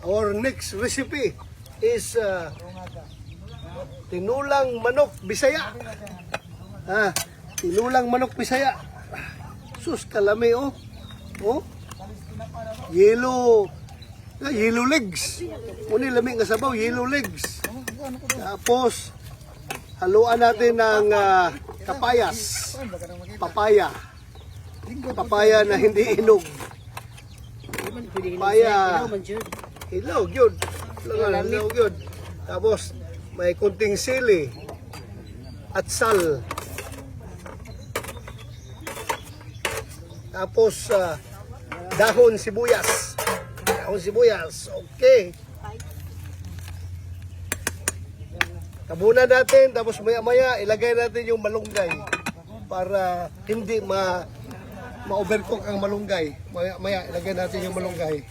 Our next recipe is uh, tinulang manok bisaya. Ah, tinulang manok bisaya. Sus, kalami oh. Oh. Yellow ah, yellow legs. Uni lami nga sabaw, yellow legs. Tapos haluan natin ng ah, kapayas. Papaya. Papaya na hindi inog. Papaya. Hilaw, yun. Hilaw, hilaw, yun. Tapos, may kunting sili at sal. Tapos, ah, dahon sibuyas. Dahon sibuyas. Okay. Tabunan natin, tapos maya-maya ilagay natin yung malunggay para hindi ma ma-overcook ang malunggay. Maya-maya ilagay natin yung malunggay.